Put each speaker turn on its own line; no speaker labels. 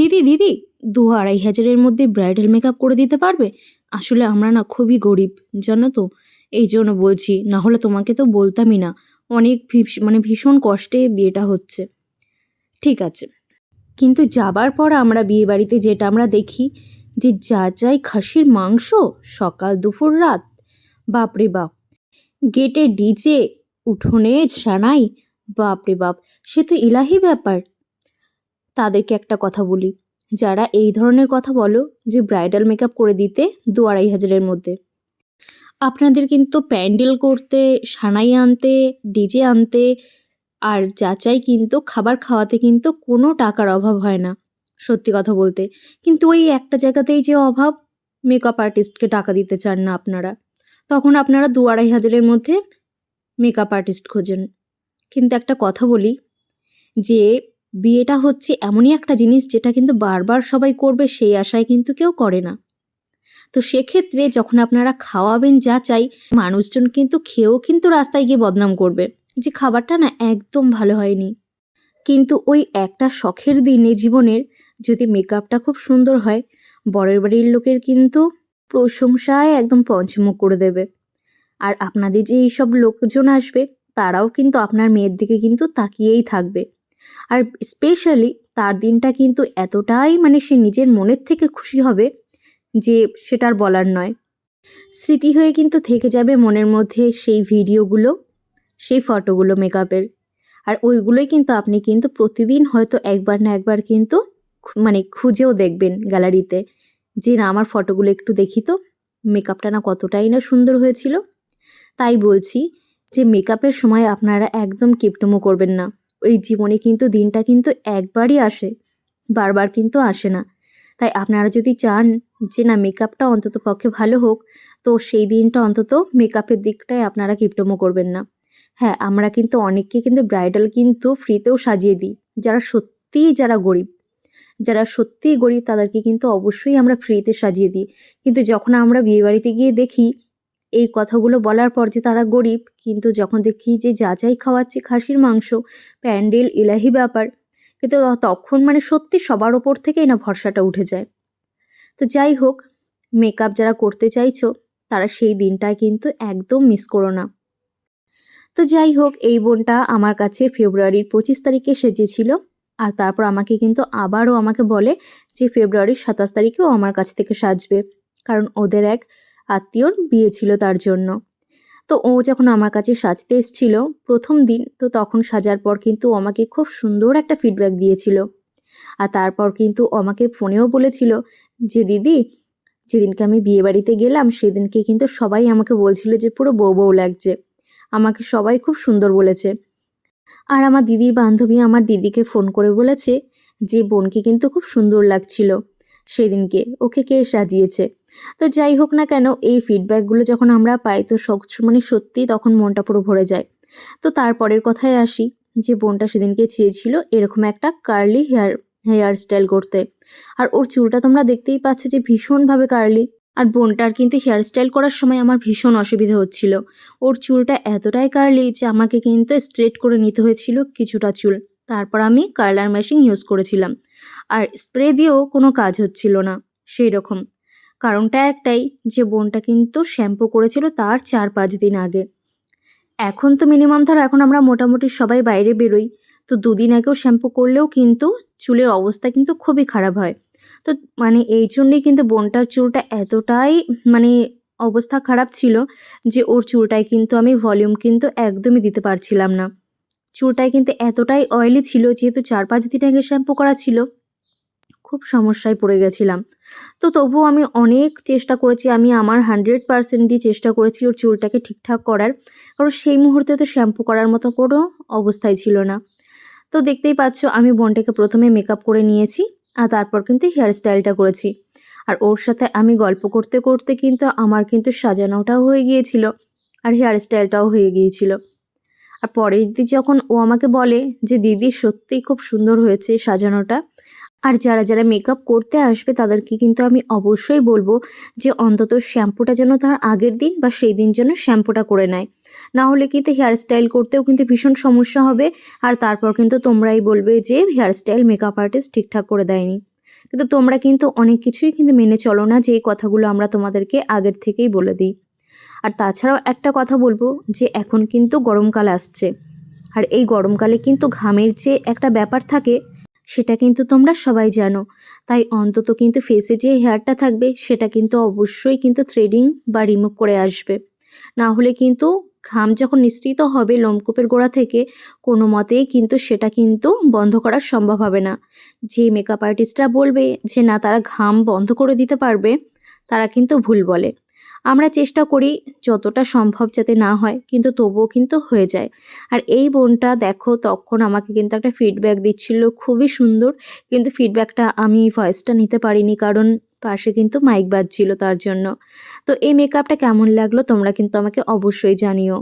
দিদি দিদি, দু আড়াই হাজারের মধ্যে ব্রাইডাল মেকআপ করে দিতে পারবে? আসলে আমরা না খুবই গরিব, জানো তো? এই জন্য বলছি, না হলে তোমাকে তো বলতামই না। অনেক মানে ভীষণ কষ্টে বিয়েটা হচ্ছে। ঠিক আছে। কিন্তু যাবার পর আমরা বিয়ে বাড়িতে যেটা আমরা দেখি, যে যা যাই খাসির মাংস, সকাল, দুপুর, রাত, বাপরে বাপ। গেটে ডিজে, উঠোনে সানাই বাপরে বাপ, সে তো ইলাহি ব্যাপার। তাদেরকে একটা কথা বলি। যারা এই ধরনের কথা বলো যে ব্রাইডাল মেকআপ করে দিতে দু আড়াই হাজারের মধ্যে। আপনাদের কিন্তু প্যান্ডেল করতে, সানাই আনতে, ডিজে আনতে আর যাচাই কিন্তু, খাবার খাওয়াতে কিন্তু কোনো টাকার অভাব হয় না, সত্যি কথা বলতে। কিন্তু ওই একটা জায়গাতেই যে অভাব, মেকআপ আর্টিস্টকে টাকা দিতে চান না আপনারা, তখন আপনারা দু আড়াই হাজারের মধ্যে মেকআপ আর্টিস্ট খোঁজেন। কিন্তু একটা কথা বলি যে বিয়েটা হচ্ছে এমনই একটা জিনিস যেটা কিন্তু বারবার সবাই করবে, সেই আশায় কিন্তু কেউ করে না। তো সেক্ষেত্রে যখন আপনারা খাওয়াবেন যা চাই, মানুষজন কিন্তু খেয়েও কিন্তু রাস্তায় গিয়ে বদনাম করবে যে খাবারটা না একদম ভালো হয়নি। কিন্তু ওই একটা শখের দিনে জীবনের যদি মেকআপটা খুব সুন্দর হয়, বরের বাড়ির লোকের কিন্তু প্রশংসায় একদম পঞ্চমুখ করে দেবে। আর আপনাদের যে এইসব লোকজন আসবে, তারাও কিন্তু আপনার মেয়ের দিকে কিন্তু তাকিয়েই থাকবে। আর স্পেশালি তার দিনটা কিন্তু এতটাই মানে সে নিজের মনের থেকে খুশি হবে যে সেটার বলার নয়। স্মৃতি হয়ে কিন্তু থেকে যাবে মনের মধ্যে সেই ভিডিওগুলো সেই ফটোগুলো মেকআপের আর ওইগুলোই কিন্তু আপনি কিন্তু প্রতিদিন হয়তো একবার না একবার কিন্তু মানে খুঁজেও দেখবেন গ্যালারিতে যে না আমার ফটোগুলো একটু দেখি তো মেকআপটা না কতটাই না সুন্দর হয়েছিল। তাই বলছি যে মেকআপের সময় আপনারা একদম কিপটমো করবেন না। ওই জীবনে কিন্তু দিনটা কিন্তু একবারই আসে, বারবার কিন্তু আসে না। তাই আপনারা যদি চান যে না মেকআপটা অন্তত পক্ষে ভালো হোক, তো সেই দিনটা অন্তত মেকআপের দিকটায় আপনারা কিপটমো করবেন না। হ্যাঁ আমরা কিন্তু অনেককে কিন্তু ব্রাইডাল কিন্তু ফ্রিতেও সাজিয়ে দিই। যারা সত্যিই যারা গরিব, যারা সত্যিই গরিব তাদেরকে কিন্তু অবশ্যই আমরা ফ্রিতে সাজিয়ে দিই। কিন্তু যখন আমরা বিয়েবাড়িতে গিয়ে দেখি এই কথাগুলো বলার পর যে তারা গরিব, কিন্তু যখন দেখি যে যা যাই খাওয়াচ্ছে খাসির মাংস, প্যান্ডেল ইলাহি ব্যাপার, কিন্তু তখন মানে সত্যি সবার ওপর থেকেই না ভরসাটা উঠে যায়। তো যাই হোক মেকআপ যারা করতে চাইছো, তারা সেই দিনটায় কিন্তু একদম মিস করো না। তো যাই হোক, এই বোনটা আমার কাছে ফেব্রুয়ারির পঁচিশ তারিখে সেজেছিল, আর তারপর আমাকে কিন্তু আবারও আমাকে বলে যে ফেব্রুয়ারির সাতাশ তারিখেও আমার কাছ থেকে সাজবে, কারণ ওদের এক আত্মীয়র বিয়ে ছিল তার জন্য। তো ও যখন আমার কাছে সাজতে এসেছিল প্রথম দিন, তো তখন সাজার পর কিন্তু আমাকে খুব সুন্দর একটা ফিডব্যাক দিয়েছিল। আর তারপর কিন্তু আমাকে ফোনেও বলেছিল যে, দিদি, যেদিনকে আমি বিয়ে বাড়িতে গেলাম, সেদিনকে কিন্তু সবাই আমাকে বলছিল যে, পুরো বউ বউ লাগছে। আমাকে সবাই খুব সুন্দর বলেছে। আর আমার দিদির বান্ধবী আমার দিদিকে ফোন করে বলেছে যে, বোনকে কিন্তু খুব সুন্দর লাগছিল। সেদিনকে। ওকে কে সাজিয়েছে? তো যাই হোক না কেন, এই ফিডব্যাকগুলো যখন আমরা পাই, তো সব মানে সত্যি তখন মনটা পুরো ভরে যায়। তো তারপরের কথায় আসি যে, বোনটা সেদিনকে চেয়েছিল এরকম একটা কার্লি হেয়ার হেয়ার স্টাইল করতে আর ওর চুলটা তোমরা দেখতেই পাচ্ছ যে ভীষণভাবে কার্লি আর বোনটার কিন্তু হেয়ার স্টাইল করার সময় আমার ভীষণ অসুবিধা হচ্ছিল। ওর চুলটা এতটাই কার্লি যে, আমাকে কিন্তু স্ট্রেট করে নিতে হয়েছিল কিছুটা চুল। তারপর আমি কার্লার মেশিন ইউজ করেছিলাম। আর স্প্রে দিয়েও কোনো কাজ হচ্ছিল না সেই রকম কারণটা একটাই, যে বোনটা কিন্তু শ্যাম্পু করেছিল তার চার পাঁচ দিন আগে। এখন তো মিনিমাম ধরো এখন আমরা মোটামুটি সবাই বাইরে বেরোই, তো দুদিন আগেও শ্যাম্পু করলেও কিন্তু চুলের অবস্থা কিন্তু খুবই খারাপ হয়। তো মানে এই জন্যেই কিন্তু বোনটার চুলটা এতটাই মানে অবস্থা খারাপ ছিল, যে ওর চুলটায় কিন্তু আমি ভলিউম কিন্তু একদমই দিতে পারছিলাম না। চুলটায় কিন্তু এতটাই অয়েলি ছিল, যেহেতু চার পাঁচ দিন আগে শ্যাম্পু করা ছিল, খুব সমস্যায় পড়ে গেছিলাম। তো তবুও আমি অনেক চেষ্টা করেছি, আমি আমার হান্ড্রেড পার্সেন্ট দিয়ে চেষ্টা করেছি ওর চুলটাকে ঠিকঠাক করার। কারণ সেই মুহূর্তে তো শ্যাম্পু করার মতো কোনো অবস্থায় ছিল না। তো দেখতেই পাচ্ছ, আমি বোনটাকে প্রথমে মেকআপ করে নিয়েছি, আর তারপর কিন্তু হেয়ার স্টাইলটা করেছি। আর ওর সাথে আমি গল্প করতে করতে কিন্তু আমার কিন্তু সাজানোটাও হয়ে গিয়েছিল, আর হেয়ার স্টাইলটাও হয়ে গিয়েছিল। আর পরের দিন যখন ও আমাকে বলে যে দিদি সত্যিই খুব সুন্দর হয়েছে সাজানোটা, আর যারা যারা মেকআপ করতে আসবে তাদেরকে কিন্তু আমি অবশ্যই বলব যে অন্তত শ্যাম্পুটা যেন তার আগের দিন বা সেই দিন যেন শ্যাম্পুটা করে নেয়। না হলে কিন্তু হেয়ার স্টাইল করতেও কিন্তু ভীষণ সমস্যা হবে, আর তারপর কিন্তু তোমরাই বলবে যে হেয়ার স্টাইল মেকআপ আর্টিস্ট ঠিকঠাক করে দেয়নি। কিন্তু তোমরা কিন্তু অনেক কিছুই কিন্তু মেনে চলো না যে এই কথাগুলো আমরা তোমাদেরকে আগের থেকেই বলে দিই। আর তাছাড়াও একটা কথা বলব যে এখন কিন্তু গরমকাল আসছে। আর এই গরমকালে কিন্তু ঘামের যে একটা ব্যাপার থাকে, সেটা কিন্তু তোমরা সবাই জানো। তাই অন্তত কিন্তু ফেসে যে হেয়ারটা থাকবে, সেটা কিন্তু অবশ্যই কিন্তু থ্রেডিং বা রিমুভ করে আসবে। না হলে কিন্তু ঘাম যখন নিঃসৃত হবে লোমকূপের গোড়া থেকে, কোনো মতেই কিন্তু সেটা কিন্তু বন্ধ করা সম্ভব হবে না। যে মেকআপ আর্টিস্টরা বলবে যে, না, তারা ঘাম বন্ধ করে দিতে পারবে, তারা কিন্তু ভুল বলে। আমরা চেষ্টা করি যতটা সম্ভব যাতে না হয়, কিন্তু তবুও কিন্তু হয়ে যায়। আর এই বোনটা দেখো তখন আমাকে কিন্তু একটা ফিডব্যাক দিচ্ছিল, খুবই সুন্দর, কিন্তু ফিডব্যাকটা আমি ভয়েসটা নিতে পারিনি কারণ পাশে কিন্তু মাইক বাজছিল তার জন্য। তো এই মেকআপটা কেমন লাগল তোমরা কিন্তু আমাকে অবশ্যই জানিও।